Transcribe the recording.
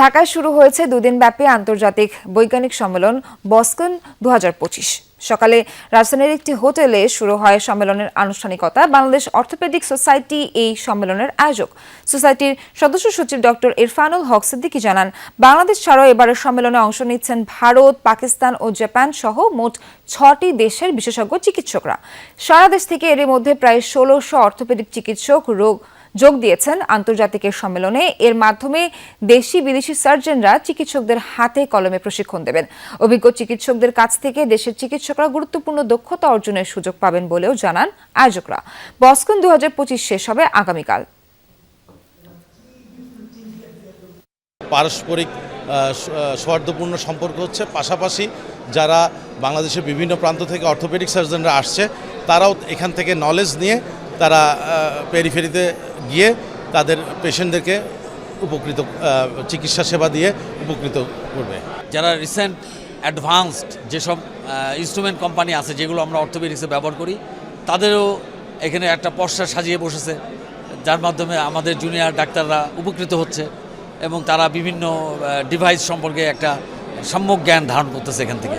ঢাকায় শুরু হয়েছে দুদিন ব্যাপী আন্তর্জাতিক বৈজ্ঞানিক সম্মেলন বস্কন দু হাজার পঁচিশ। সকালে রাজধানীর একটি হোটেলে শুরু হয় সম্মেলনের আনুষ্ঠানিকতা। বাংলাদেশ অর্থোপেডিক সোসাইটি এই সম্মেলনের আয়োজক। সোসাইটির সদস্য সচিব ডক্টর ইরফানুল হক সিদ্দিকী জানান, বাংলাদেশ ছাড়াও এবারের সম্মেলনে অংশ নিচ্ছেন ভারত, পাকিস্তান ও জাপান সহ মোট ছটি দেশের বিশেষজ্ঞ চিকিৎসকরা। সারা দেশ থেকে এরই মধ্যে প্রায় ষোলোশো অর্থোপেডিক চিকিৎসক রোগ যোগ দিয়েছেন আন্তর্জাতিক সম্মেলনে। এর মাধ্যমে দেশি বিদেশি সার্জনরা চিকিৎসকদের হাতে কলমে প্রশিক্ষণ দেবেন। অভিজ্ঞ চিকিৎসকদের কাছ থেকে দেশের চিকিৎসকরা গুরুত্বপূর্ণ দক্ষতা অর্জনের সুযোগ পাবেন বলেও জানান আয়োজকরা। বস্কন দু হাজার পঁচিশ শেষ হবে আগামীকাল। পারস্পরিক সৌহার্দ্যপূর্ণ সম্পর্ক হচ্ছে। পাশাপাশি যারা বাংলাদেশের বিভিন্ন প্রান্ত থেকে অর্থোপেডিক সার্জনরা আসছে, তারাও এখান থেকে নলেজ নিয়ে তারা পেরিফেরিতে গিয়ে তাদের পেশেন্টদেরকে উপকৃত চিকিৎসা সেবা দিয়ে উপকৃত করবে। যারা রিসেন্ট অ্যাডভান্সড যেসব ইনস্ট্রুমেন্ট কোম্পানি আছে, যেগুলো আমরা অর্থোপেডিক্সে ব্যবহার করি, তাদেরও এখানে একটা পশ্চা সাজিয়ে বসেছে। যার মাধ্যমে আমাদের জুনিয়র ডাক্তাররা উপকৃত হচ্ছে এবং তারা বিভিন্ন ডিভাইস সম্পর্কে একটা সম্যক জ্ঞান ধারণ করতেছে এখান থেকে।